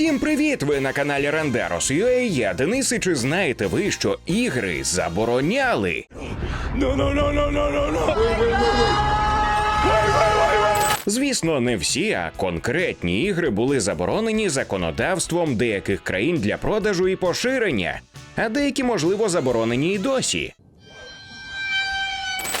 Всім привіт! Ви на каналі Рендерос UA, Я Денис, і чи знаєте ви, що ігри забороняли? No, no, no, no, no, no, no. Звісно, не всі, а конкретні ігри були заборонені законодавством деяких країн для продажу і поширення, а деякі, можливо, заборонені і досі.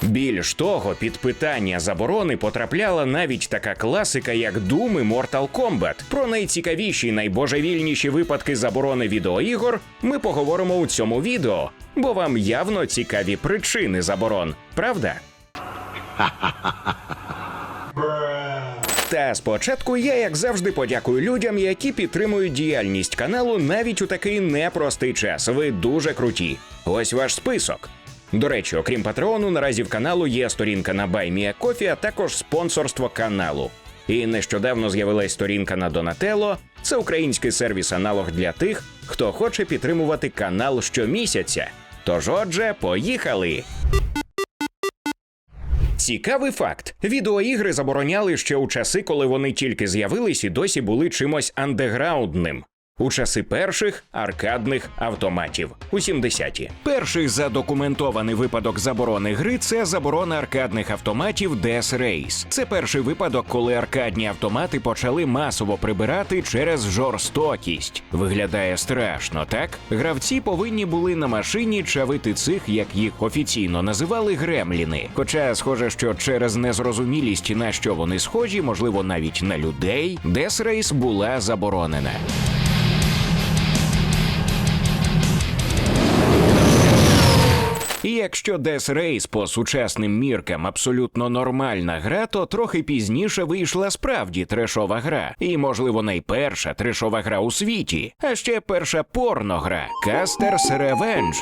Більш того, під питання заборони потрапляла навіть така класика, як Doom і Mortal Kombat. Про найцікавіші й найбожевільніші випадки заборони відеоігор ми поговоримо у цьому відео, бо вам явно цікаві причини заборон, правда? Та спочатку я, як завжди, подякую людям, які підтримують діяльність каналу навіть у такий непростий час. Ви дуже круті. Ось ваш список. До речі, окрім Патреону, наразі в каналу є сторінка на BuyMeACoffee, а також спонсорство каналу. І нещодавно з'явилась сторінка на Donatello. Це український сервіс аналог для тих, хто хоче підтримувати канал щомісяця. Тож, отже, поїхали! Цікавий факт: відеоігри забороняли ще у часи, коли вони тільки з'явились і досі були чимось андеграундним. У часи перших аркадних автоматів у 70-ті. Перший задокументований випадок заборони гри це заборона аркадних автоматів Death Race. Це перший випадок, коли аркадні автомати почали масово прибирати через жорстокість. Виглядає страшно, так? Гравці повинні були на машині чавити цих, як їх офіційно називали, гремліни. Хоча, схоже, що через незрозумілість на що вони схожі, можливо, навіть на людей, Death Race була заборонена. І якщо Death Race по сучасним міркам абсолютно нормальна гра, то трохи пізніше вийшла справді трешова гра, і, можливо, найперша трешова гра у світі, а ще перша порногра Caster's Revenge.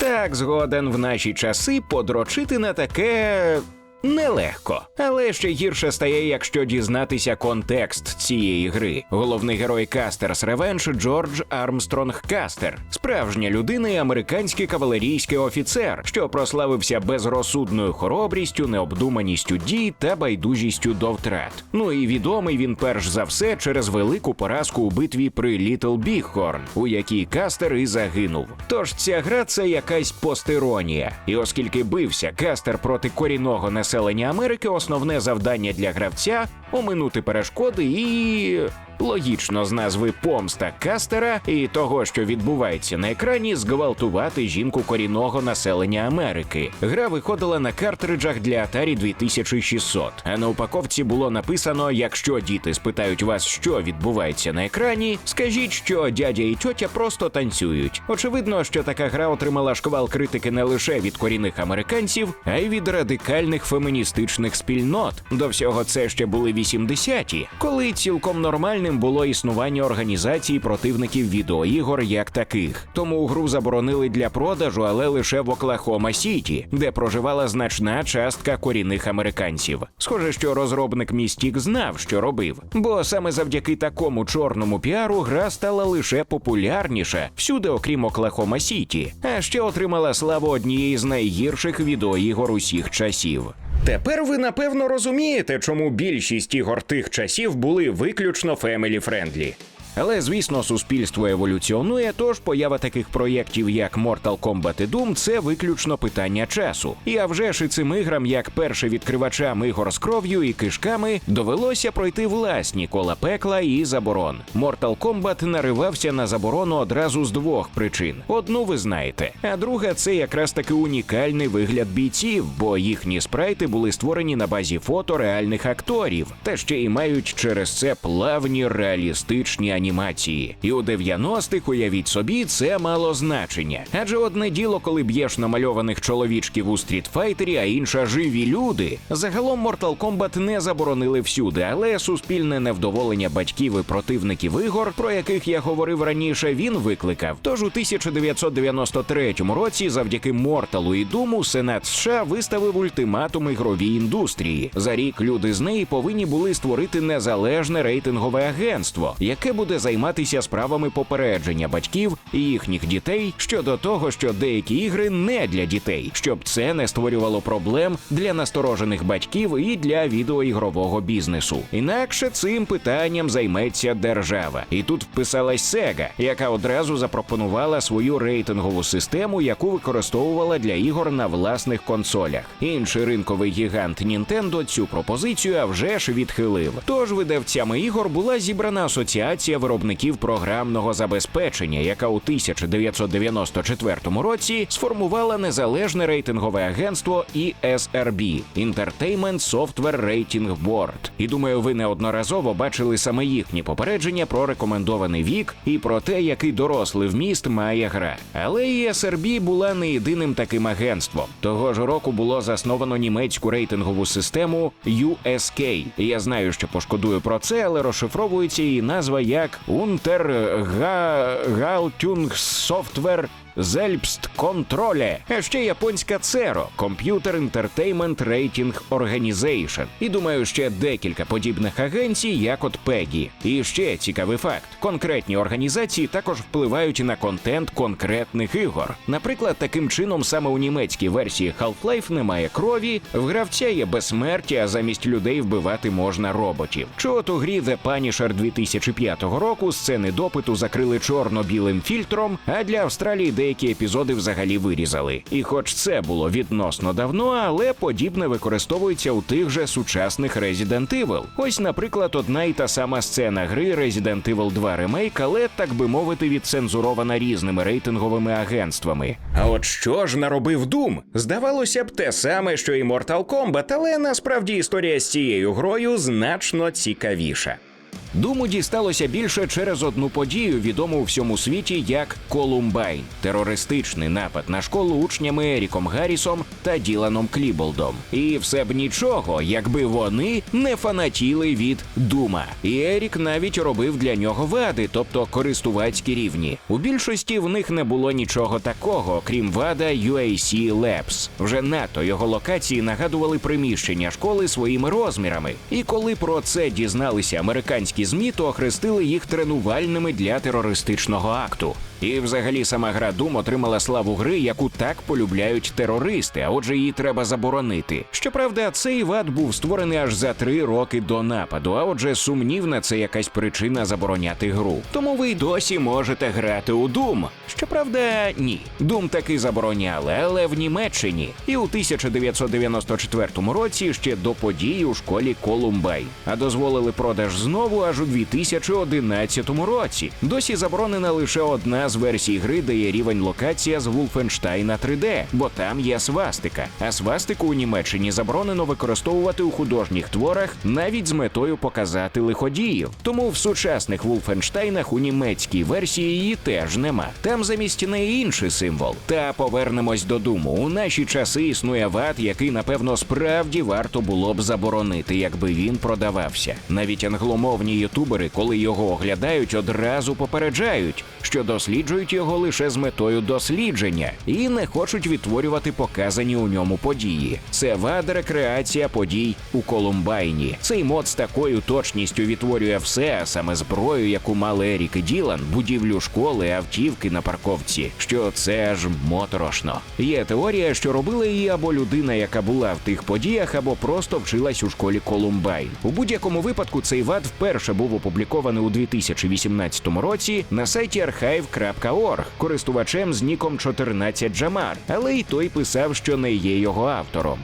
Так, згоден в наші часи подрочити на таке. Нелегко, але ще гірше стає, якщо дізнатися контекст цієї гри. Головний герой Кастерс Ревенж Джордж Армстронг Кастер, справжня людина і американський кавалерійський офіцер, що прославився безрозсудною хоробрістю, необдуманістю дій та байдужістю до втрат. Ну і відомий він перш за все через велику поразку у битві при Літл Біghорн, у якій Кастер і загинув. Тож ця гра це якась постеронія. І оскільки бився Кастер проти корінного населення Америки, основне завдання для гравця оминути перешкоди і. Логічно з назви помста Кастера і того, що відбувається на екрані, зґвалтувати жінку корінного населення Америки. Гра виходила на картриджах для Atari 2600, а на упаковці було написано: якщо діти спитають вас, що відбувається на екрані, скажіть, що дядя і тьотя просто танцюють. Очевидно, що така гра отримала шквал критики не лише від корінних американців, а й від радикальних феміністичних спільнот. До всього це ще були 80-ті, коли цілком нормальним було існування організацій противників відеоігор як таких. Тому гру заборонили для продажу, але лише в Оклахома Сіті, де проживала значна частка корінних американців. Схоже, що розробник Містік знав, що робив, бо саме завдяки такому чорному піару гра стала лише популярніша всюди, окрім Оклахома Сіті, а ще отримала славу однієї з найгірших відеоігор усіх часів. Тепер ви напевно розумієте, чому більшість ігор тих часів були виключно family friendly. Але звісно, суспільство еволюціонує, тож поява таких проєктів, як Mortal Kombat і Doom, це виключно питання часу. І а вже ж і цим іграм, як перше відкривачам ігор з кров'ю і кишками, довелося пройти власні кола пекла і заборон. Mortal Kombat наривався на заборону одразу з двох причин: одну ви знаєте, а друга це якраз таки унікальний вигляд бійців, бо їхні спрайти були створені на базі фото реальних акторів, та ще й мають через це плавні реалістичні анімації. І у 90-х, уявіть собі, це мало значення. Адже одне діло, коли б'єш намальованих чоловічків у стрітфайтері, а інша живі люди. Загалом Mortal Kombat не заборонили всюди, але суспільне невдоволення батьків і противників ігор, про яких я говорив раніше, він викликав. Тож у 1993 році, завдяки Морталу і Думу, Сенат США виставив ультиматум ігровій індустрії. За рік люди з неї повинні були створити незалежне рейтингове агентство, яке буде буде займатися справами попередження батьків і їхніх дітей щодо того, що деякі ігри не для дітей, щоб це не створювало проблем для насторожених батьків і для відеоігрового бізнесу. Інакше цим питанням займеться держава. І тут вписалась Sega, яка одразу запропонувала свою рейтингову систему, яку використовувала для ігор на власних консолях. Інший ринковий гігант Nintendo цю пропозицію а вже ж відхилив. Тож видавцями ігор була зібрана асоціація виробників програмного забезпечення, яка у 1994 році сформувала незалежне рейтингове агентство ESRB – Entertainment Software Rating Board. І думаю, ви неодноразово бачили саме їхні попередження про рекомендований вік і про те, який дорослий вміст має гра. Але ESRB була не єдиним таким агентством. Того ж року було засновано німецьку рейтингову систему USK. Я знаю, що пошкодую про це, але розшифровується її назва як Untergaltungssoftware Selbstkontrolle, а ще японська ЦЕРО Computer Entertainment Rating Organization. І думаю, ще декілька подібних агенцій, як от PEGI. І ще цікавий факт: конкретні організації також впливають на контент конкретних ігор. Наприклад, таким чином саме у німецькій версії Half-Life немає крові, в гравця є безсмертя, а замість людей вбивати можна роботів. Чи от грі The Punisher 2005 року сцени допиту закрили чорно-білим фільтром, а для Австралії деякі епізоди взагалі вирізали. І хоч це було відносно давно, але подібне використовується у тих же сучасних Resident Evil. Ось, наприклад, одна і та сама сцена гри Resident Evil 2 Remake, але так би мовити, відцензурована різними рейтинговими агентствами. А от що ж наробив Doom? Здавалося б, те саме, що і Mortal Kombat, але насправді історія з цією грою значно цікавіша. Думу дісталося більше через одну подію, відому у всьому світі як Колумбайн терористичний напад на школу учнями Еріком Гаррісом та Діланом Кліболдом. І все б нічого, якби вони не фанатіли від Дума. І Ерік навіть робив для нього вади, тобто користувацькі рівні. У більшості в них не було нічого такого, крім вада UAC Labs. Вже НАТО його локації нагадували приміщення школи своїми розмірами. І коли про це дізналися американські ЗМІ, то охрестили їх тренувальними для терористичного акту. І взагалі сама гра Doom отримала славу гри, яку так полюбляють терористи, а отже, її треба заборонити. Щоправда, цей вад був створений аж за три роки до нападу, а отже, сумнівна це якась причина забороняти гру. Тому ви й досі можете грати у Doom. Щоправда, ні. Doom таки забороняли, але в Німеччині. І у 1994 році ще до подій у школі Колумбай. А дозволили продаж знову аж у 2011 році. Досі заборонена лише одна з версій гри, де є рівень локація з Wolfenstein 3D, бо там є свастика. А свастику у Німеччині заборонено використовувати у художніх творах навіть з метою показати лиходіїв. Тому в сучасних Wolfensteinах у німецькій версії її теж нема. Там замість неї інший символ. Та повернемось до думу. У наші часи існує ват, який напевно справді варто було б заборонити, якби він продавався. Навіть англомовні ютубери, коли його оглядають, одразу попереджають, що досліджують його лише з метою дослідження і не хочуть відтворювати показані у ньому події. Це вад рекреація подій у Колумбайні. Цей мод з такою точністю відтворює все, а саме зброю, яку мали Ерік і Ділан, будівлю школи, автівки на парковці. Що це ж моторошно. Є теорія, що робила її або людина, яка була в тих подіях, або просто вчилась у школі Колумбайн. У будь-якому випадку цей вад вперше був опублікований у 2018 році на сайті archive.org користувачем з ніком 14 Джамар, але й той писав, що не є його автором.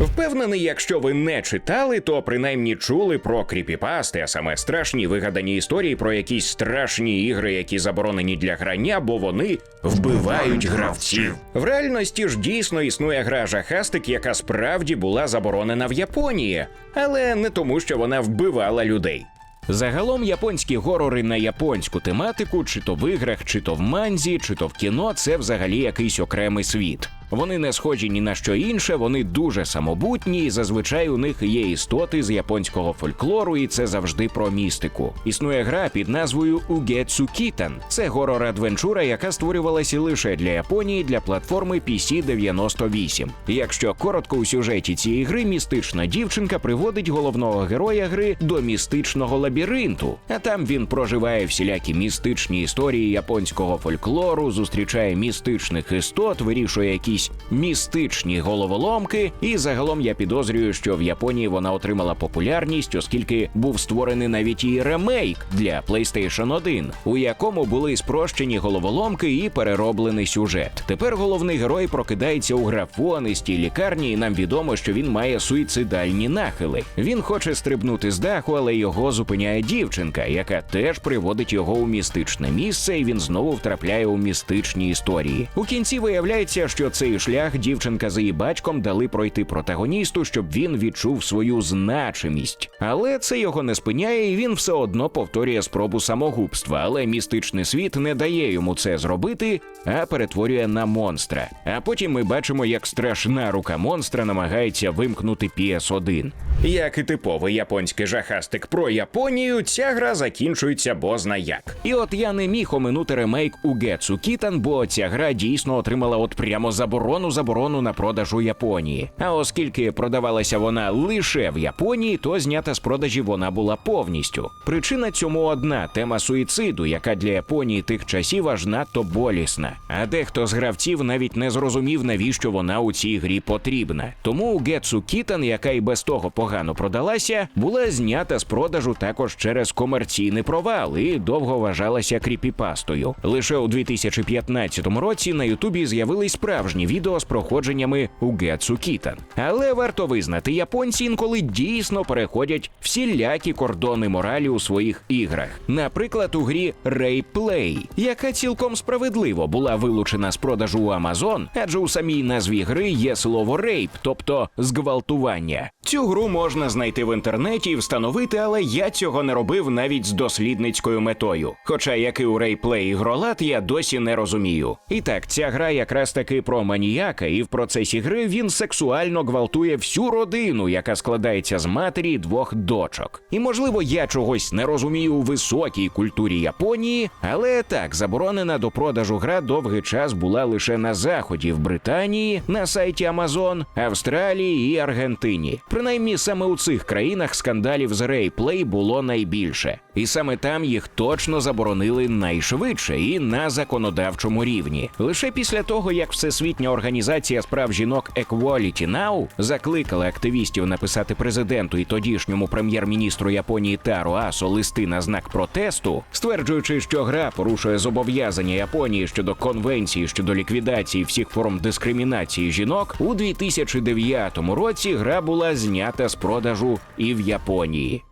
Впевнений, якщо ви не читали, то принаймні чули про кріпіпасти, а саме страшні вигадані історії про якісь страшні ігри, які заборонені для грання, бо вони вбивають гравців. В реальності ж дійсно існує гра жахастик, яка справді була заборонена в Японії, але не тому, що вона вбивала людей. Загалом японські горори на японську тематику, чи то в іграх, чи то в манзі, чи то в кіно, це взагалі якийсь окремий світ. Вони не схожі ні на що інше, вони дуже самобутні, і зазвичай у них є істоти з японського фольклору, і це завжди про містику. Існує гра під назвою Угетсу Кітан. Це горор адвенчура, яка створювалася лише для Японії для платформи PC 98. Якщо коротко у сюжеті цієї гри, містична дівчинка приводить головного героя гри до містичного лабіринту, а там він проживає всілякі містичні історії японського фольклору, зустрічає містичних істот, вирішує якісь містичні головоломки. І загалом я підозрюю, що в Японії вона отримала популярність, оскільки був створений навіть і ремейк для PlayStation 1, у якому були спрощені головоломки і перероблений сюжет. Тепер головний герой прокидається у графонистій лікарні, і нам відомо, що він має суїцидальні нахили. Він хоче стрибнути з даху, але його зупиняє дівчинка, яка теж приводить його у містичне місце, і він знову втрапляє у містичні історії. У кінці виявляється, що цей шлях дівчинка за її батьком дали пройти протагоністу, щоб він відчув свою значимість. Але це його не спиняє, і він все одно повторює спробу самогубства. Але містичний світ не дає йому це зробити, а перетворює на монстра. А потім ми бачимо, як страшна рука монстра намагається вимкнути PS1. Як і типовий японський жахастик про Японію, ця гра закінчується бозна як. І от я не міг оминути ремейк у Гетсу Кітан, бо ця гра дійсно отримала от прямо заборону заборону на продаж у Японії. А оскільки продавалася вона лише в Японії, то знята з продажів вона була повністю. Причина цьому одна тема суїциду, яка для Японії тих часів аж надто болісна. А дехто з гравців навіть не зрозумів, навіщо вона у цій грі потрібна. Тому у Гетсу Кітан, яка і без того погано продалася, була знята з продажу також через комерційний провал і довго вважалася кріпіпастою. Лише у 2015 році на Ютубі з'явились справжні відео з проходженнями у Гетсу Кітан. Але варто визнати, японці інколи дійсно переходять всілякі кордони моралі у своїх іграх. Наприклад, у грі Ray Play, яка цілком справедливо була вилучена з продажу у Amazon, адже у самій назві гри є слово рейп, тобто зґвалтування. Цю гру можна знайти в інтернеті і встановити, але я цього не робив навіть з дослідницькою метою. Хоча як і у Rayplay ігролад я досі не розумію. І так, ця гра якраз таки про маніяка, і в процесі гри він сексуально гвалтує всю родину, яка складається з матері двох дочок. І можливо, я чогось не розумію у високій культурі Японії, але так, заборонена до продажу гра довгий час була лише на заході в Британії, на сайті Amazon, Австралії і Аргентині. Принаймні саме у цих країнах скандалів з Rayplay було найбільше, і саме там їх точно заборонили найшвидше і на законодавчому рівні. Лише після того, як Всесвітня організація справ жінок Equality Now закликала активістів написати президенту і тодішньому прем'єр-міністру Японії Таро Асо листи на знак протесту, стверджуючи, що гра порушує зобов'язання Японії щодо конвенції щодо ліквідації всіх форм дискримінації жінок, у 2009 році гра була знята з продажу і в Японії.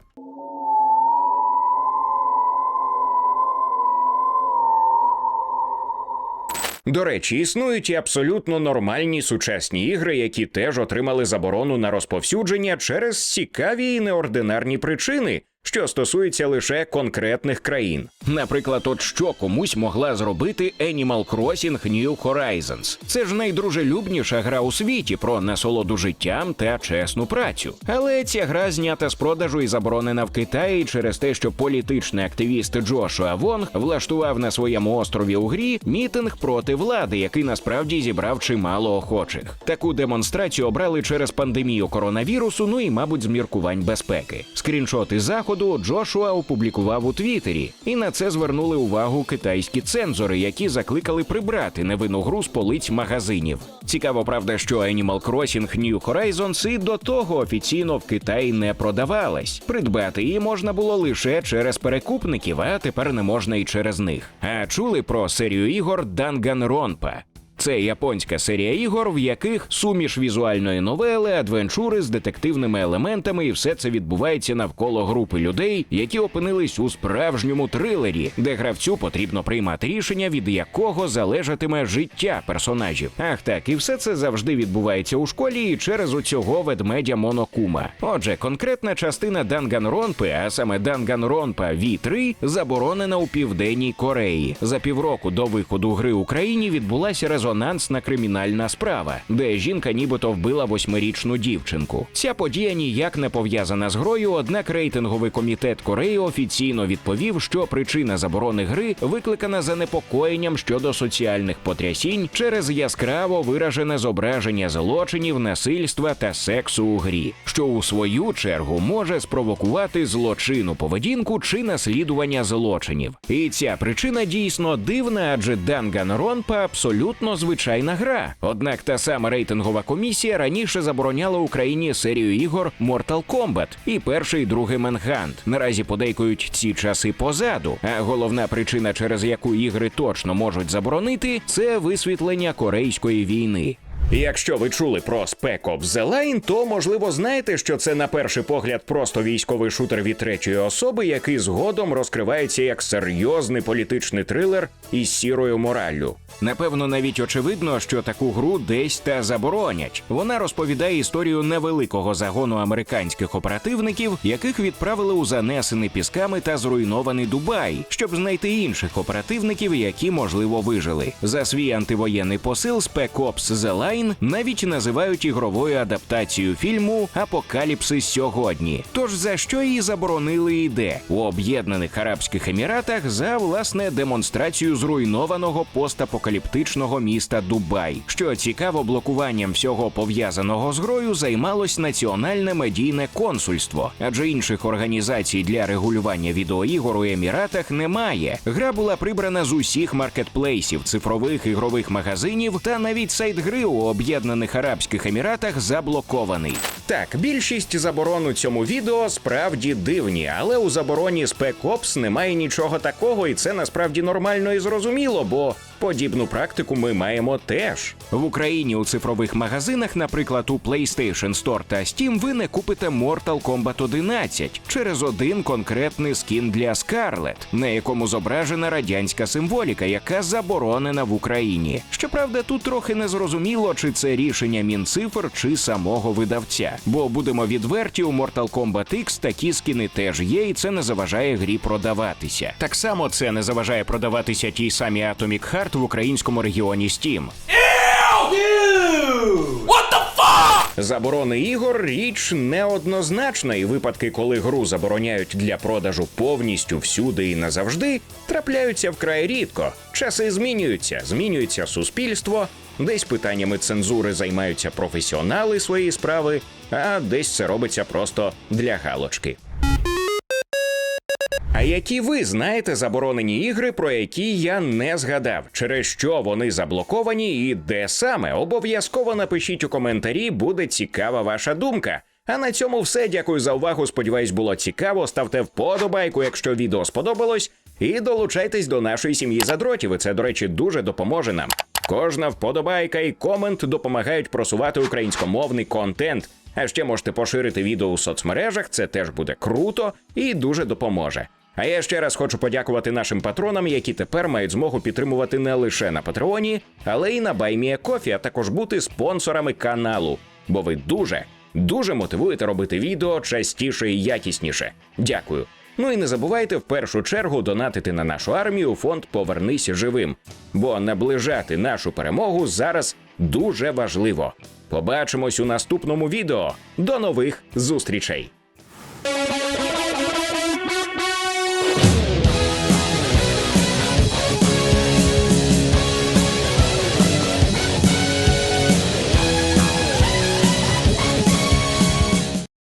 До речі, існують і абсолютно нормальні сучасні ігри, які теж отримали заборону на розповсюдження через цікаві і неординарні причини, що стосуються лише конкретних країн. Наприклад, от що комусь могла зробити Animal Crossing New Horizons. Це ж найдружелюбніша гра у світі про насолоду життям та чесну працю. Але ця гра знята з продажу і заборонена в Китаї через те, що політичний активіст Джошуа Вонг влаштував на своєму острові у грі мітинг проти влади, який насправді зібрав чимало охочих. Таку демонстрацію обрали через пандемію коронавірусу, ну і, мабуть, з міркувань безпеки. Скріншоти заходу Джошуа опублікував у Твіттері, і на це звернули увагу китайські цензори, які закликали прибрати невинну гру з полиць магазинів. Цікаво, правда, що Animal Crossing New Horizons і до того офіційно в Китаї не продавалась. Придбати її можна було лише через перекупників, а тепер не можна і через них. А чули про серію ігор Danganronpa? Це японська серія ігор, в яких суміш візуальної новели, адвенчури з детективними елементами, і все це відбувається навколо групи людей, які опинились у справжньому трилері, де гравцю потрібно приймати рішення, від якого залежатиме життя персонажів. Ах так, і все це завжди відбувається у школі і через оцього ведмедя Монокума. Отже, конкретна частина Данганронпи, а саме Данганронпа V3, заборонена у південній Кореї. За півроку до виходу гри Україні відбулася резонансна резонансна кримінальна справа, де жінка нібито вбила восьмирічну дівчинку. Ця подія ніяк не пов'язана з грою, однак рейтинговий комітет Кореї офіційно відповів, що причина заборони гри викликана занепокоєнням щодо соціальних потрясінь через яскраво виражене зображення злочинів, насильства та сексу у грі, що у свою чергу може спровокувати злочинну поведінку чи наслідування злочинів. І ця причина дійсно дивна, адже Данганронпа абсолютно звичайна гра. Однак та сама рейтингова комісія раніше забороняла Україні серію ігор Mortal Kombat і перший і другий Manhunt. Наразі подейкують ці часи позаду. А головна причина, через яку ігри точно можуть заборонити, це висвітлення корейської війни. Якщо ви чули про Spec Ops The Line, то можливо знаєте, що це на перший погляд просто військовий шутер від третьої особи, який згодом розкривається як серйозний політичний трилер із сірою мораллю. Напевно, навіть очевидно, що таку гру десь та заборонять. Вона розповідає історію невеликого загону американських оперативників, яких відправили у занесений пісками та зруйнований Дубай, щоб знайти інших оперативників, які можливо вижили. За свій антивоєнний посил Spec Ops The Line навіть називають ігровою адаптацією фільму Апокаліпсис сьогодні. Тож за що її заборонили і де у Об'єднаних Арабських Еміратах за власне демонстрацію зруйнованого постапокаліптичного міста Дубай. Що цікаво, блокуванням всього пов'язаного з грою займалось національне медійне консульство, адже інших організацій для регулювання відеоігор у Еміратах немає. Гра була прибрана з усіх маркетплейсів, цифрових ігрових магазинів та навіть сайт гри у Об'єднаних Арабських Еміратах заблокований. Так, більшість заборон у цьому відео справді дивні, але у забороні Ops немає нічого такого, і це насправді нормально і зрозуміло, бо подібну практику ми маємо теж. В Україні у цифрових магазинах, наприклад, у PlayStation Store та Steam, ви не купите Mortal Kombat 11 через один конкретний скін для Scarlet, на якому зображена радянська символіка, яка заборонена в Україні. Щоправда, тут трохи не зрозуміло, чи це рішення Мінцифр чи самого видавця. Бо будемо відверті, у Mortal Kombat X такі скіни теж є, і це не заважає грі продаватися. Так само це не заважає продаватися тій самій Atomic Heart в українському регіоні Steam. What the fuck? Заборони ігор річ неоднозначна, і випадки, коли гру забороняють для продажу повністю всюди і назавжди, трапляються вкрай рідко. Часи змінюються, змінюється суспільство, десь питаннями цензури займаються професіонали своєї справи, а десь це робиться просто для галочки. А які ви знаєте заборонені ігри, про які я не згадав, через що вони заблоковані і де саме? Обов'язково напишіть у коментарі, буде цікава ваша думка. А на цьому все. Дякую за увагу. Сподіваюсь, було цікаво. Ставте вподобайку, якщо відео сподобалось, і долучайтесь до нашої сім'ї задротів. Це, до речі, дуже допоможе нам. Кожна вподобайка і комент допомагають просувати українськомовний контент. А ще можете поширити відео у соцмережах, це теж буде круто і дуже допоможе. А я ще раз хочу подякувати нашим патронам, які тепер мають змогу підтримувати не лише на Патреоні, але й на Баймія Кофі, а також бути спонсорами каналу. Бо ви дуже, дуже мотивуєте робити відео частіше і якісніше. Дякую. Ну і не забувайте в першу чергу донатити на нашу армію фонд Повернись живим, бо наближати нашу перемогу зараз дуже важливо. Побачимось у наступному відео. До нових зустрічей!